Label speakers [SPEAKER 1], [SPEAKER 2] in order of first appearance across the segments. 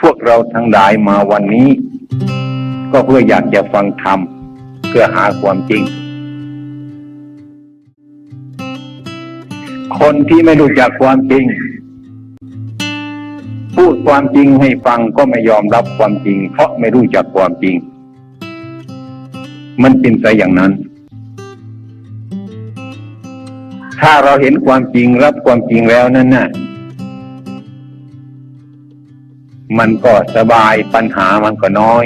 [SPEAKER 1] พวกเราทั้งหลายมาวันนี้ ก็เพื่ออยากจะฟังธรรม เพื่อหาความจริง คนที่ไม่รู้จักความจริง พูดความจริงให้ฟังก็ไม่ยอมรับความจริง เพราะไม่รู้จักความจริง มันเป็นไปอย่างนั้น ถ้าเราเห็นความจริงรับความจริงแล้วนั่นน่ะ มันก็สบายปัญหามันก็น้อย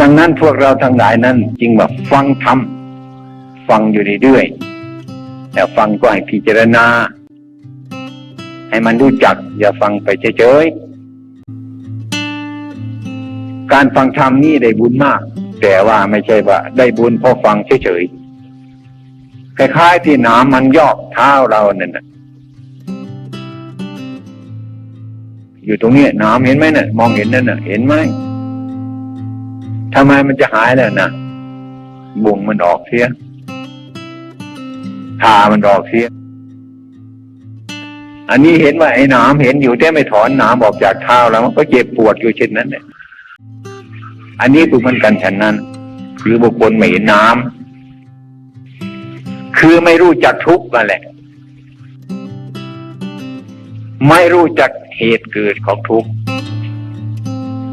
[SPEAKER 1] ดังนั้นพวกเราทั้งหลายนั้นจึงแบบฟังธรรมฟังอยู่เรื่อยๆแต่ฟังก็ให้พิจารณา ให้มันรู้จัก อย่าฟังไปเฉยๆการฟังธรรมนี่ได้บุญมาก แต่ว่าไม่ใช่ว่า ได้บุญเพราะฟังเฉยๆคล้ายๆที่น้ำมันยอกเท้าเราเนี่ยนะ อยู่ตรงนี้น้ำเห็นไหมนี่ยมองเห็นนั่นน่ะ เห็นไหมทำไมมันจะหายแล้วนะบุงมันออกเสียทามันออกเสียอันนี้เห็นว่าไอ้นามเห็นอยู่แต่ไม่ถอนนามออกจากเท้าแล้วมันก็เจ็บปวดอยู่เช่นนั้นเนี่ยอันนี้ถูกมันกันฉันนั้น คือบุคคลไม่เห็นน้ำคือไม่รู้จักทุกข์นั่นแหละ ไม่รู้จักเหตุเกิดของทุกข์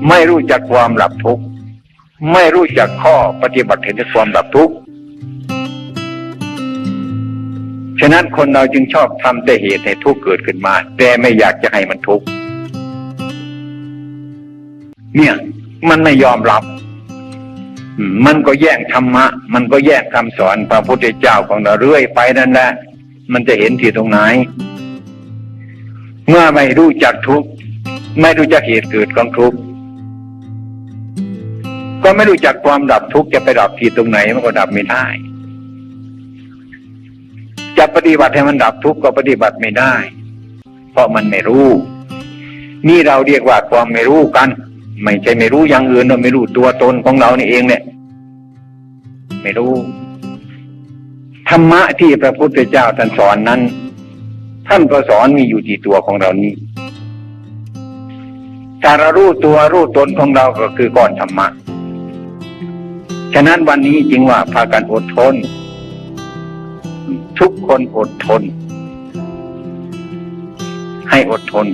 [SPEAKER 1] ไม่รู้จักความหลับทุกข์ไม่รู้จักข้อปฏิบัติเห็นความหลับทุกข์ฉะนั้นคนเราจึงชอบทำแต่เหตุให้ทุกข์เกิดขึ้นมา แต่ไม่อยากจะให้มันทุกข์เนี่ยมันไม่ยอมรับมมันก็แย่งธรรมะ มันก็แย่งคำสอนพระพุทธเจ้าของเราเรื่อยไปนั่นแหละมันจะเห็นที่ตรงไหน เมื่อไม่รู้จักทุกข์ไม่รู้จักเหตุเกิดของทุกข์ก็ไม่รู้จักความดับทุกข์จะไปดับที่ตรงไหนมันก็ดับไม่ได้ จะปฏิบัติให้มันดับทุกข์ก็ปฏิบัติไม่ได้ เพราะมันไม่รู้ นี่เราเรียกว่าความไม่รู้กัน ไม่ใช่ไม่รู้อย่างอื่นเราไม่รู้ตัวตนของเรานี่เองเนี่ยไม่รู้ธรรมะที่พระพุทธเจ้าท่านสอนนั้น ท่านก็สอนมีอยู่ที่ตัวของเรานี้ถ้าเรารู้ตัวรู้ตนของเราก็คือก่อนธรรมะ ฉะนั้นวันนี้จึงว่าพากันอดทน ทุกคนอดทน ให้อดทน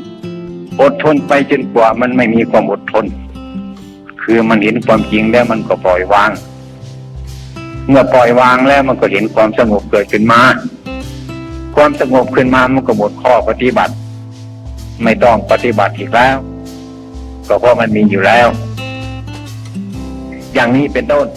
[SPEAKER 1] อดทนไปจนกว่ามันไม่มีความอดทน คือมันเห็นความจริงแล้วมันก็ปล่อยวาง เมื่อปล่อยวางแล้วมันก็เห็นความสงบเกิดขึ้นมา ความสงบขึ้นมามันก็หมดข้อปฏิบัติ ไม่ต้องปฏิบัติอีกแล้ว ก็เพราะมันมีอยู่แล้ว อย่างนี้เป็นต้น